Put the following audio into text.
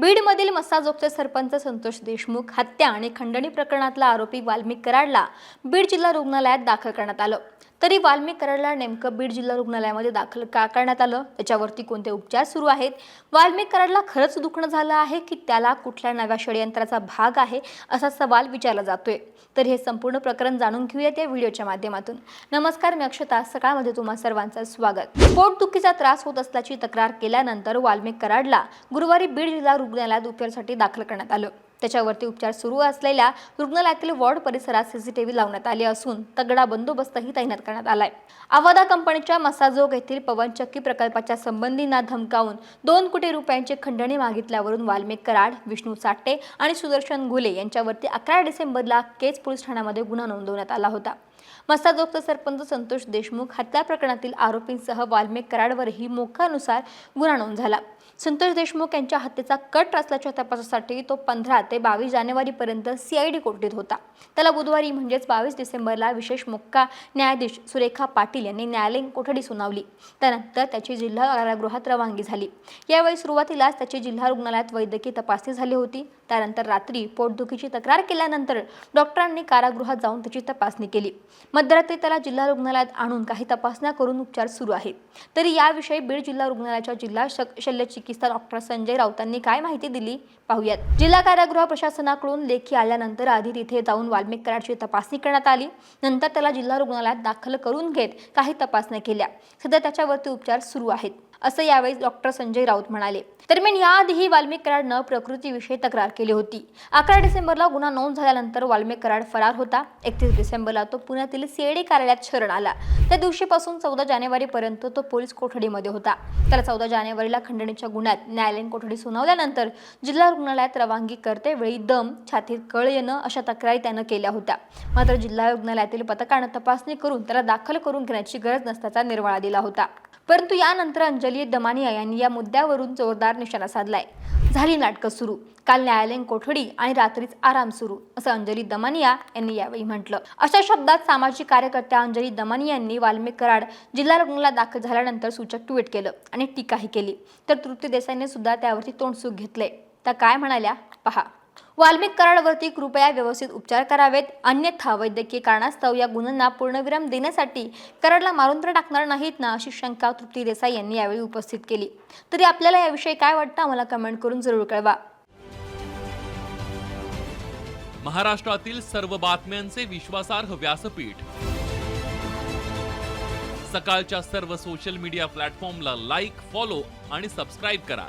बीडमधील मस्साजोगचे सरपंच संतोष देशमुख हत्या आणि खंडणी प्रकरणातला आरोपी वाल्मिक कराडला बीड जिल्हा रुग्णालयात दाखल करण्यात आलं. तरी वाल्मिक कराडला नेमकं बीड जिल्हा रुग्णालयामध्ये दाखल का करण्यात आलं? त्याच्यावरती कोणते उपचार सुरू आहेत? वाल्मिक कराडला खरंच दुखणं झालं आहे की त्याला कुठल्या नव्या षडयंत्राचा भाग आहे असा सवाल विचारला जातोय? तर हे संपूर्ण प्रकरण जाणून घेऊयात या व्हिडिओच्या माध्यमातून. नमस्कार मी अक्षता. सकाळमध्ये तुम्हा सर्वांचं स्वागत. पोटदुखीचा त्रास होत असल्याची तक्रार केल्यानंतर वाल्मिक कराडला गुरुवारी बीड जिल्हा रुग्णालयात उपचारासाठी दाखल करण्यात आलं. त्याच्यावरती उपचार सुरू असलेल्या रुग्णालयातील वॉर्ड परिसरात सीसीटीव्ही लावण्यात आले असून तगडा बंदोबस्तही तैनात करण्यात आलाय. आवादा कंपनीच्या मसाजोग येथील पवनचक्की प्रकल्पाच्या संबंधींना धमकावून दोन कोटी रुपयांची खंडणी मागितल्यावरून वाल्मिक कराड विष्णू साठे आणि सुदर्शन घुले यांच्यावरती अकरा डिसेंबरला केज पोलीस ठाण्यामध्ये गुन्हा नोंदवण्यात आला होता. मस्ताजोगचे सरपंच संतोष देशमुख हत्या प्रकरणातील आरोपींसह वाल्मिक कराडवरही मोक्यानुसार गुन्हा नोंद झाला. संतोष देशमुख यांच्या हत्येचा कट रचल्याच्या तपासासाठी तो पंधरा ते बावीस जानेवारीपर्यंत सीआयडी कोठडीत होता. त्याला बुधवारी म्हणजेच बावीस डिसेंबरला विशेष मुक्का न्यायाधीश सुरेखा पाटील यांनी न्यायालयीन कोठडी सुनावली. त्यानंतर त्याची जिल्हा कारागृहात रवानगी झाली. यावेळी सुरुवातीलाच त्याची जिल्हा रुग्णालयात वैद्यकीय तपासणी झाली होती. त्यानंतर रात्री पोटदुखीची तक्रार केल्यानंतर डॉक्टरांनी कारागृहात जाऊन त्याची तपासणी केली. मध्यरात्री त्याला जिल्हा रुग्णालयात आणून काही तपासण्या करून उपचार सुरू आहेत. तरी याविषयी बीड जिल्हा रुग्णालयाच्या जिल्हा शक- शल्यचिकित्सा डॉक्टर संजय राऊतांनी काय माहिती दिली पाहूयात. जिल्हा कारागृह प्रशासनाकडून लेखी आल्यानंतर आधी तिथे जाऊन वाल्मिककरांची तपासणी करण्यात आली. नंतर त्याला जिल्हा रुग्णालयात दाखल करून घेत काही तपासण्या केल्या. सध्या त्याच्यावरती उपचार सुरू आहेत. असं यावेळी डॉक्टर संजय राऊत म्हणाले. दरम्यान याआधीही वाल्मिक कराडनं प्रकृतीविषयी तक्रार केली होती. अकरा डिसेंबरला गुन्हा नोंद झाल्यानंतर वाल्मिक कराड फरार होता. एकतीस डिसेंबरला तो पुण्यातील सीएडी कार्यालयात शरण आला. त्या दिवशीपासून चौदा जानेवारीपर्यंत तो पोलीस कोठडीमध्ये होता. त्याला चौदा जानेवारीला खंडणीच्या गुन्ह्यात न्यायालयीन कोठडी सुनावल्यानंतर जिल्हा रुग्णालयात रवानगी करते वेळी दम छातीत कळ येणं अशा तक्रारी त्यानं केल्या होत्या. मात्र जिल्हा रुग्णालयातील पथकानं तपासणी करून त्याला दाखल करून घेण्याची गरज नसल्याचा निर्वाळा दिला होता. परंतु यानंतर अंजली दमानिया यांनी या मुद्द्यावरून जोरदार निशाणा साधलाय. झाली नाटकं सुरू. काल न्यायालयीन कोठडी आणि रात्रीच आराम सुरू असं अंजली दमानिया यांनी यावेळी म्हटलं. अशा शब्दात सामाजिक कार्यकर्त्या अंजली दमानिया यांनी वाल्मिक कराड जिल्हा रुग्णालयात दाखल झाल्यानंतर सूचक ट्विट केलं आणि टीकाही केली. तर तृप्ती देसाईने सुद्धा त्यावरती तोंडसूक घेतलंय. त्या काय म्हणाल्या? पहा. वाल्मिक कराडवरती कृपया व्यवस्थित उपचार करावेत. अन्यथा वैद्यकीय कारणास्तव या गुन्ह्यांना पूर्णविराम देण्यासाठी कराडला मारून तर टाकणार नाहीत ना अशी शंका तृप्ती देसाई यांनी यावेळी उपस्थित केली. तरी आपल्याला याविषयी काय वाटतं आम्हाला कमेंट करून जरूर कळवा. महाराष्ट्रातील सर्व बातम्यांचे विश्वासार्ह व्यासपीठ. सकाळच्या सर्व सोशल मीडिया प्लॅटफॉर्मला लाईक फॉलो आणि सबस्क्राईब करा.